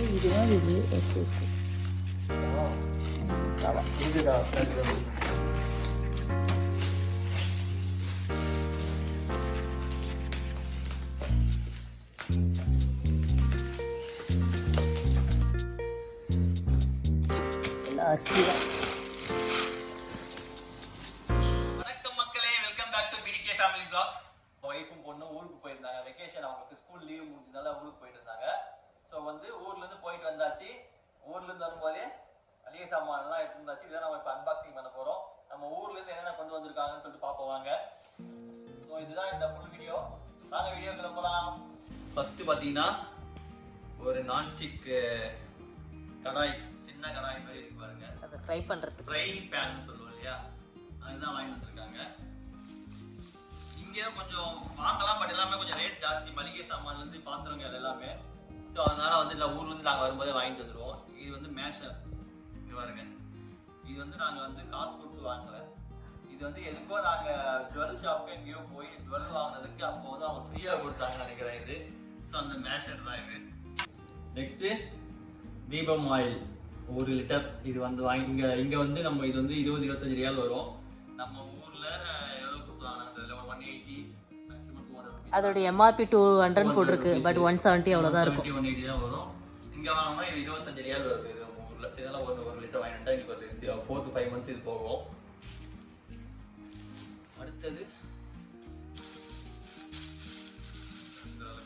இது okay okay இதுடா கண்டிப்பா எல்லாம் அரிசி தான் வணக்கம் வந்தாச்சு இதான் நம்ம இப்போ அன்பாக்சிங் பண்ண போறோம். நம்ம ஊர்ல இருந்து என்னென்ன கொண்டு வந்திருக்காங்கன்னு சொல்லிட்டு பார்ப்போம் வாங்க. ஸோ இதுதான் இந்த ஃபுல் வீடியோ வாங்க வீடியோக்குள்ள போகலாம் ஃபர்ஸ்ட் பார்த்தீங்கன்னா ஒரு நான்ஸ்டிக் கடாய் சின்ன கடாய் மாதிரி இருக்கு பாருங்க. அதை ஃப்ரை பண்ணுறதுக்கு ஃப்ரைங் பேன் சொல்லுவோம் இல்லையா? அதுதான் வாங்கிட்டு வந்திருக்காங்க. இங்கே கொஞ்சம் வாங்கலாம் பட் எல்லாமே கொஞ்சம் ரேட் ஜாஸ்தி. மளிகை சாமான்ல இருந்து பாத்திரங்கள் எல்லாமே. ஸோ அதனால வந்து இல்லை ஊர்ல இருந்து நாங்கள் வரும்போதே வாங்கிட்டு வந்துடுவோம் இது வந்து மேஷர் இங்க பாருங்க. இது வந்து நாங்கள் வந்து காசு கொடுத்து வாங்கல. இது வந்து எதுக்கோ நாங்கள் ஜுவல் ஷாப்க்கு எங்கேயோ போய் ஜுவல் வாங்கினதுக்கு அப்போ வந்து அவங்க ஃப்ரீயாக கொடுத்தாங்க நினைக்கிறேன் இது. ஸோ அந்த மேஷர் தான் இது. நெக்ஸ்ட்டு தீபம் ஆயில். ஒரு லிட்டர். இது வந்து வாங்கி இங்க இங்க வந்து நம்ம இது வந்து இருபது இருபத்தஞ்சு ரியால் வரும். நம்ம ஊர்ல எவ்வளவு கொடுத்தாங்க ஒன் எயிட்டி அதோட எம்ஆர்பி டூ ஹண்ட்ரட் போட்டிருக்கு பட் ஒன் செவன்ட்டி அவ்வளோதான் இருக்கும். ஒன் எயிட்டி தான் வரும். இங்க வாங்கினா இது இருபத்தஞ்சு ரியால் வருது ஒரு லட்சம் இதெல்லாம் ஒரு ஒரு லிட்டர் வாங்கிட்டா எங்களுக்கு ஒரு ஃபோர் டு ஃபைவ் மந்த்ஸ் இது போகும். அடுத்தது.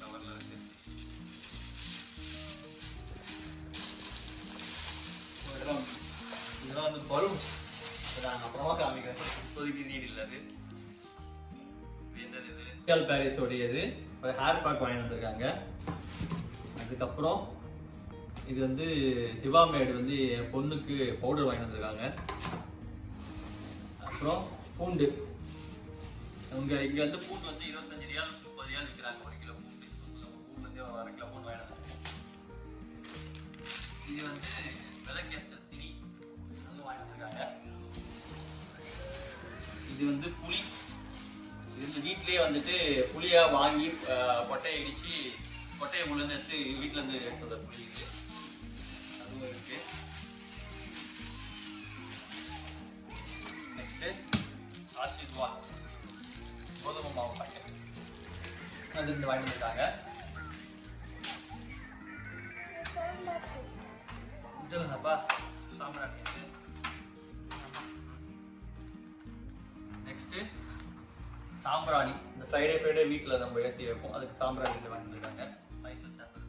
கவர்ல இருக்கு இதெல்லாம் இதெல்லாம் வந்து பலூன்ஸ் நான் அப்புறமா காமிக்கிறேன் இப்போதைக்கு நீர் இல்லாது என்னது இது? பேரிஸ் உடையது ஒரு ஹேர் பேக் வாங்கி வந்திருக்காங்க. அதுக்கப்புறம் இது வந்து சிவாமேடு வந்து என் பொண்ணுக்கு பவுடர் வாங்கி வந்திருக்காங்க. அப்புறம் பூண்டு. இங்கே இங்க வந்து பூண்டு வந்து இருபத்தஞ்சு ரியால் முப்பது ரியால் விற்கிறாங்க ஒரு கிலோ பூண்டு. பூண்டு வந்து அரை கிலோ பூண்டு வாங்கி வந்திருக்காங்க இது வந்து விளக்கேற்ற திணி வந்து வாங்கி வந்திருக்காங்க. இது வந்து புளி. இது வந்து வீட்டிலே வந்துட்டு புளியா வாங்கி கொட்டையை இடிச்சு கொட்டையை முழுந்து எடுத்து வீட்டுல இருந்து எடுத்து வந்த புளி இது. அதுவும் இருக்கு. நெக்ஸ்ட் ஆசீர்வாத் கோதுமை மாவு பாக்கெட் அது ரெண்டு வாங்கி வந்திருக்காங்க சொல்லுங்கப்பா சாம்பிராணி நெக்ஸ்ட்டு சாம்பிராணி இந்த ஃப்ரைடே ஃப்ரைடே வீட்டில் நம்ம ஏற்றி வைப்போம். அதுக்கு சாம்பிராணி இது வாங்கியிருக்காங்க மைசூர் சாம்பிள்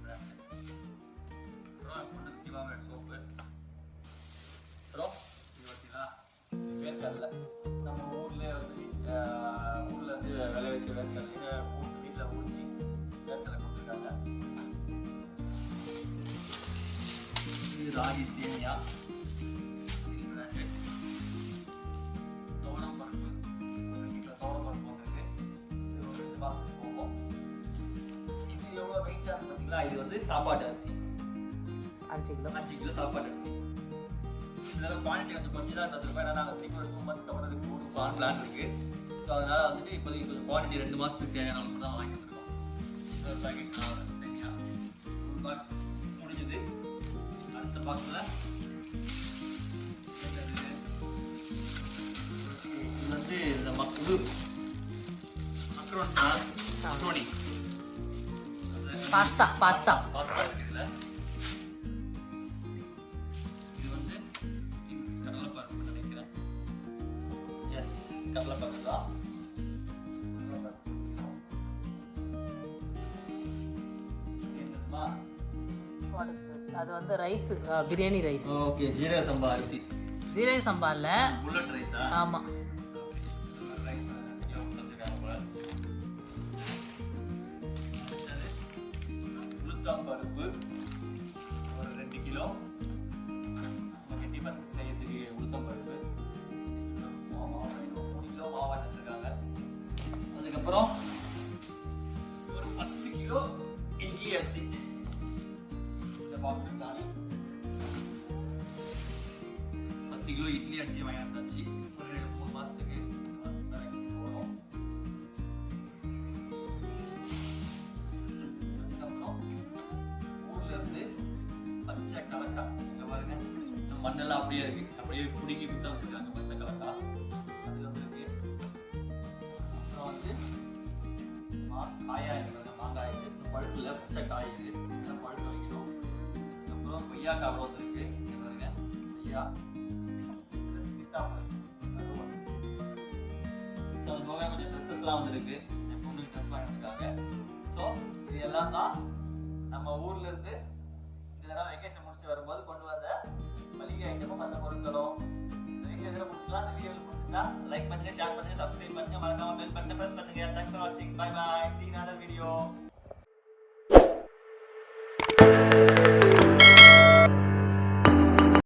ராகி சேமியா துவரம் பருப்பு. ஒரு கிலோ துவரம் பருப்பு வந்திருக்கு. இது ஒரு ரெண்டு மாதத்துக்கு போகும் இது எவ்வளோ வெயிட்டாக பார்த்தீங்களா இது வந்து சாப்பாட்டு அரிசி. அஞ்சு கிலோ. அஞ்சு கிலோ சாப்பாடு அரிசி. இதெல்லாம் குவான்டிட்டி வந்து கொஞ்சம் தான் தந்துருப்போம். ஏன்னா நாங்கள் திருப்பி ஒரு டூ மந்த்ஸ் மூணு பிளான் பிளான் இருக்கு. ஸோ அதனால வந்துட்டு இப்போதைக்கு கொஞ்சம் குவான்டிட்டி ரெண்டு மாதத்துக்கு தேவையான அளவுக்கு தான் வாங்கி வந்துருக்கோம். ஒரு பாக்கெட் சரியா ஒரு பாக்ஸ் முடிஞ்சது. அடுத்த பாக்ஸில் இது வந்து இந்த மக் இது மக்ரோன் பாஸ்தா பாஸ்தா. பாஸ்தா இருக்குதுல இது வந்து கடலைப்பருப்பு நினைக்கிறேன். எஸ் கடலைப்பருப்பு தான். இது என்னதுமா? அது வந்து ரைஸ் பிரியாணி ரைஸ் ஓகே ஜீரக சம்பா அரிசி. ஜீரக சம்பால்ல. புல்லட் ரைஸா ஆமாம் ரைஸ் கிலோ கொடுத்துருக்காங்க போல அடுத்தது உளுத்தம் பருப்பு ஒரு ரெண்டு கிலோ. நமக்கு டிஃபன் செய்யறதுக்கு உளுத்தம் பருப்பு மூணு கிலோ மாவா எடுத்துருக்காங்க. அதுக்கப்புறம் ஒரு பத்து கிலோ இட்லி அரிசி. இந்த பாக்ஸ் தானே பத்து கிலோ இட்லி அரிசி வாங்கி வந்தாச்சு ஒரு ரெண்டு மூணு மாசத்துக்கு போகிறோம் அதுக்கப்புறம் ஊர்ல இருந்து பச்சை மண்ணெல்லாம் அப்படியே இருக்கு அப்படியே பிடுங்கி குத்த வச்சிருக்காங்க பச்சை கலக்கா அது வந்துருக்கு அப்புறம் வந்து மா- காயா இருக்கு மாங்காய் இது இன்னும் பழுப்புல பச்சை காய் இது கொய்யாக்காய் அவ்வளோ இருக்கு. இங்கே பாருங்க. கொய்யா சீத்தாப்பழம் அது ஸோ அது போக கொஞ்சம் ட்ரெஸ்ஸஸ்லாம் வந்துருக்கு என் பொண்ணுக்கு ட்ரெஸ் வாங்கினதுக்காக ஸோ இது எல்லாம் தான் நம்ம ஊர்ல இருந்து இந்த தடவை வெக்கேஷன் முடிச்சுட்டு வரும்போது கொண்டு வந்த மளிகை ஐட்டமும் மற்ற பொருட்களும். இந்த வீடியோ இதில் முடிச்சுக்கலாம். இந்த வீடியோ பிடிச்சிருந்தா லைக் பண்ணுங்க ஷேர் பண்ணுங்க சப்ஸ்கிரைப் பண்ணுங்க. மறக்காம பெல் பட்டன் ப்ரெஸ் பண்ணுங்க. தேங்க்ஸ் ஃபார் வாட்சிங் பை பை சீ